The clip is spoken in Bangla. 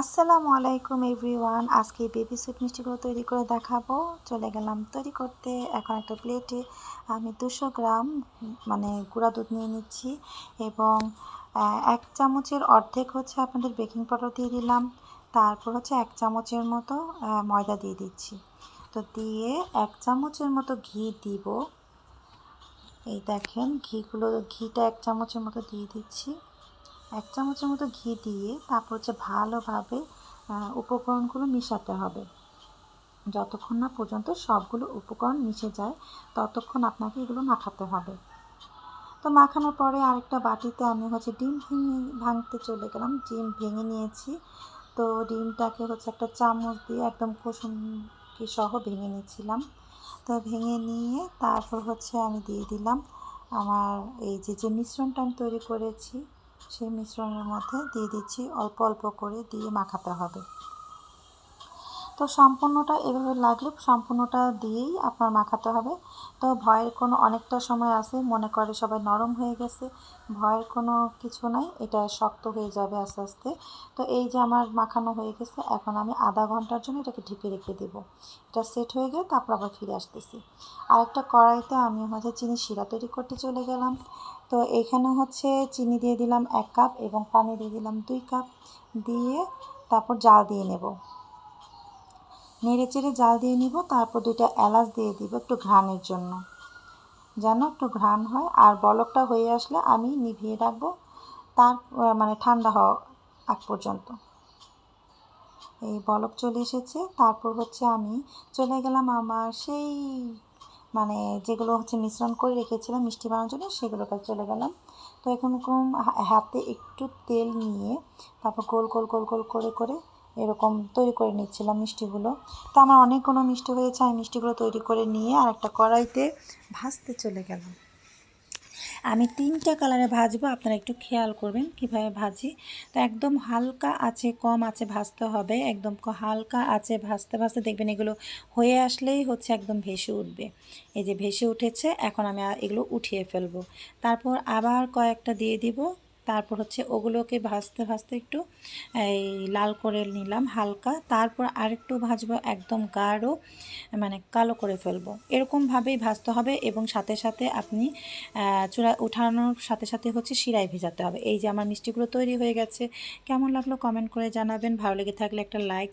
আসসালামু আলাইকুম এভরিওয়ান। আজকে বেবি সুইট মিষ্টিগুলো তৈরি করে দেখাবো। চলে গেলাম তৈরি করতে। এখন একটা প্লেটে আমি দুশো গ্রাম মানে গুঁড়া দুধ নিয়ে নিচ্ছি এবং এক চামচের অর্ধেক হচ্ছে আপনাদের বেকিং পাউডার দিয়ে দিলাম। তারপর হচ্ছে এক চামচের মতো ময়দা দিয়ে দিচ্ছি। তো দিয়ে এক চামচের মতো ঘি দিব। এই দেখেন, ঘিগুলো, ঘিটা এক চামচের মতো দিয়ে দিচ্ছি। এক চামচের মতো ঘি দিয়ে তারপর হচ্ছে ভালোভাবে উপকরণগুলো মিশাতে হবে। যতক্ষণ না পর্যন্ত সবগুলো উপকরণ মিশে যায়, ততক্ষণ আপনাকে এগুলো মাখাতে হবে। তো মাখানোর পরে আরেকটা বাটিতে আমি হচ্ছে ডিম ভেঙে, ভাঙতে চলে গেলাম, ডিম ভেঙে নিয়েছি। তো ডিমটাকে হচ্ছে একটা চামচ দিয়ে একদম কুসুম কি সহ ভেঙে নিয়েছিলাম। তো ভেঙে নিয়ে তারপর হচ্ছে আমি দিয়ে দিলাম আমার এই যে যে মিশ্রণটা আমি তৈরি করেছি সেই মিশ্রণের মধ্যে দিয়ে দিচ্ছি অল্প অল্প করে দিয়ে মাখাতে হবে। তো সম্পূর্ণটা এভাবে লাগলে সম্পূর্ণটা দিয়েই আপনার মাখাতে হবে। তো ভয়ের কোনো অনেকটা সময় আছে, মনে করে সবাই নরম হয়ে গেছে, ভয়ের কোনো কিছু নাই, এটা শক্ত হয়ে যাবে আস্তে আস্তে। তো এই যে আমার মাখানো হয়ে গেছে, এখন আমি আধা ঘণ্টার জন্য এটাকে ঢেকে রেখে দেব। এটা সেট হয়ে গেলে তারপর আবার ফিরে আসতেছি। আরেকটা কড়াইতে আমি হচ্ছে চিনি শিরা তৈরি করতে চলে গেলাম। তো এখানে হচ্ছে চিনি দিয়ে দিলাম এক কাপ এবং পানি দিয়ে দিলাম দুই কাপ। দিয়ে তারপর জাল দিয়ে নেব। নেড়ে চেড়ে জাল দিয়ে নিব, তারপর দুইটা এলাচ দিয়ে দিব একটু ঘ্রাণের জন্য। যেন একটু ঘ্রাণ হয়, আর বলকটা হয়ে আসলে আমি নিভিয়ে রাখব, তার মানে ঠান্ডা হওয়া আগ পর্যন্ত। এই বলক চলে এসেছে, তারপর হচ্ছে আমি চলে গেলাম আমার সেই মানে যেগুলো হচ্ছে মিশ্রণ করে রেখেছিলাম মিষ্টি বানানোর জন্য সেগুলো কাছে চলে গেলাম। তো এখন হাতে একটু তেল নিয়ে তারপর গোল গোল গোল গোল, করে করে এরকম তৈরি করে নিচ্ছিলাম মিষ্টিগুলো। তো আমার অনেকগুলো মিষ্টি হয়েছে, আমি মিষ্টিগুলো তৈরি করে নিয়ে আর একটা কড়াইতে ভাজতে চলে গেলাম। আমি তিনটা কালারে ভাজবো, আপনারা একটু খেয়াল করবেন কীভাবে ভাজি। তো একদম হালকা আছে কম আছে ভাজতে হবে, একদম হালকা আছে ভাজতে ভাজতে দেখবেন এগুলো হয়ে আসলেই হচ্ছে একদম ভেসে উঠবে। এই যে ভেসে উঠেছে, এখন আমি এগুলো উঠিয়ে ফেলব। তারপর আবার কয়েকটা দিয়ে দিব তারপর হচ্ছে ওগুলোকে ভাজতে ভাজতে একটু, এই লাল করে নিলাম হালকা। তারপর আরেকটু ভাজবো একদম গাঢ় মানে কালো করে ফেলব। এরকমভাবেই ভাজতে হবে এবং সাথে সাথে আপনি চূড়া উঠানোর সাথে সাথে হচ্ছে শিরায় ভেজাতে হবে। এই যে আমার মিষ্টিগুলো তৈরি হয়ে গেছে, কেমন লাগল কমেন্ট করে জানাবেন। ভালো লেগে থাকলে একটা লাইক